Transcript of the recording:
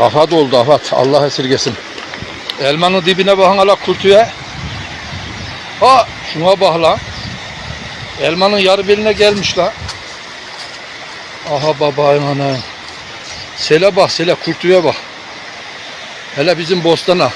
Afat oldu afat. Allah esirgesin. Elmanın dibine bakın hala kurtuya. Ha şuna bak lan. Elmanın yarı beline gelmiş lan. Aha babayın ana. Sele bak sele kurtuya bak. Hele bizim bostana.